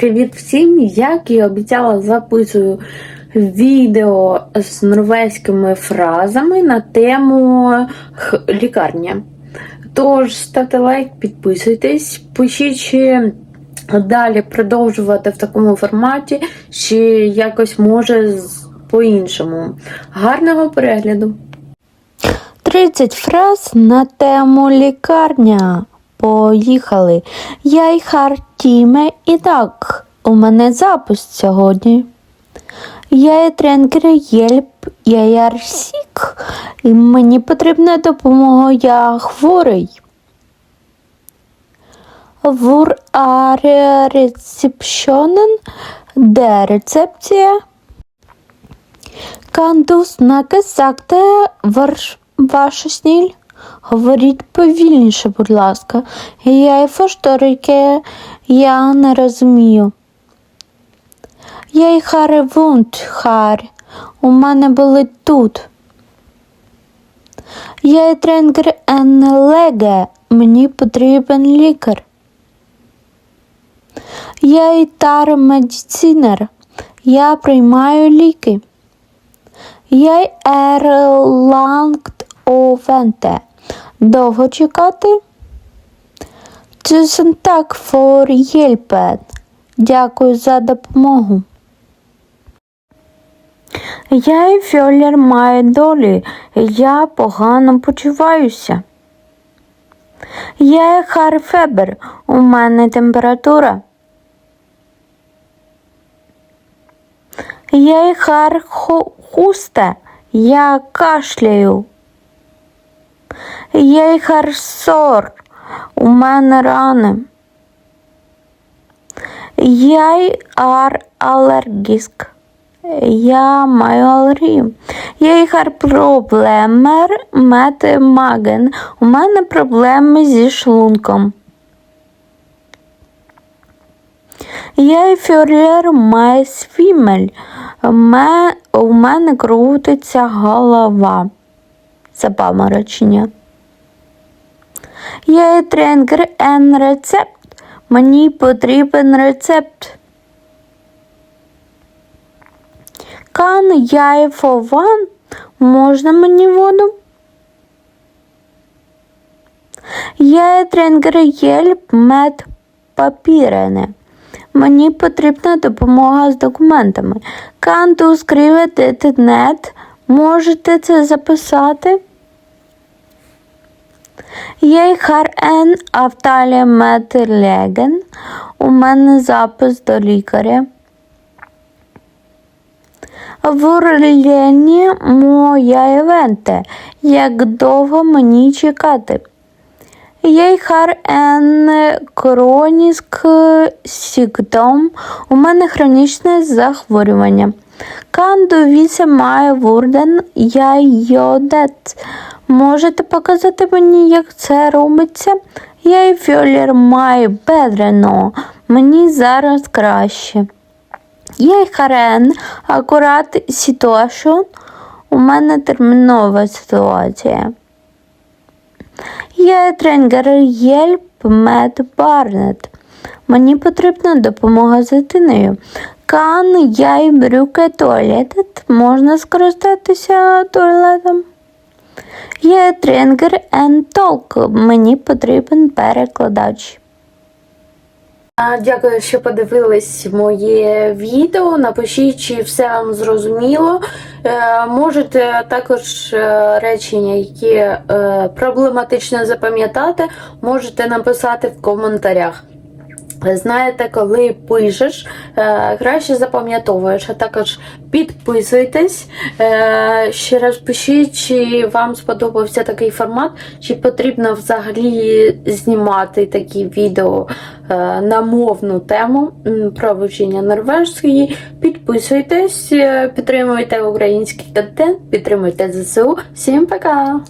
Привіт всім! Як і обіцяла, записую відео з норвезькими фразами на тему лікарня. Тож ставте лайк, підписуйтесь, пишіть, чи далі продовжувати в такому форматі, чи якось може по-іншому. Гарного перегляду! 30 фраз на тему лікарня. Поїхали. Я й Хартіме і так. У мене запис сьогодні. Я є тренер Єльп, я є Арсік, і мені потрібна допомога, я хворий. Вур аре рецепшонен, де рецепція? Du snakke ваш, ваша сніль? Говоріть повільніше, будь ласка. Я і фошторики, я не розумію. Я й харе вунт, хар. У мене болить тут. Я й тренгер ен леге. Мені потрібен лікар. Я й тар медицинер. Я приймаю ліки. Er langt å vente. Довго чекати? Tusen takk for hjelpen. Дякую за допомогу. Я і Фьолер має долі. Я погано почуваюся. Я Хар Фебер. У мене температура. Я хар ху- хусте, я кашляю. Я й хар сор, у мене рани. Я й ар алергіск. Я маю алергію. Я хар проблемер мет маген. У мене проблеми зі шлунком. Я фюрер має свімель. Ме, у мене крутиться голова. Запаморочення. Я тренер ен рецепт. Мені потрібен рецепт. Кан я фован. Можна мені воду? Я тренер єльп мед папірене. Мені потрібна допомога з документами. Канту скривити нет. Можете це записати? Я хар ен авталія метелеген. У мене запис до лікаря. Вурлені моя івенте. Як довго мені чекати? Har en крonisk сікдом. У мене хронічне захворювання. Du vise meg hvordan jeg йодет? Можете показати мені, як це робиться? Я фьолер май бедрено. Мені зараз краще. Я харен акурат ситуашон. У мене термінова ситуація. Я тренер Єльп Мед Барнет. Мені потрібна допомога з дитиною. Кан я брюке туалетет. Можна скористатися туалетом. Я тренер ен толк. Мені потрібен перекладач. Дякую, що подивились моє відео. Напишіть, чи все вам зрозуміло. Е, можете також е, речення, які е, проблематично запам'ятати, можете написати в коментарях. Знаєте, коли пишеш, е, краще запам'ятовуєш, а також підписуйтесь. Е, Ще раз пишіть, чи вам сподобався такий формат, чи потрібно взагалі знімати такі відео е, на мовну тему про вивчення норвежської. Підписуйтесь, підтримуйте український контент, підтримуйте ЗСУ. Всім пока!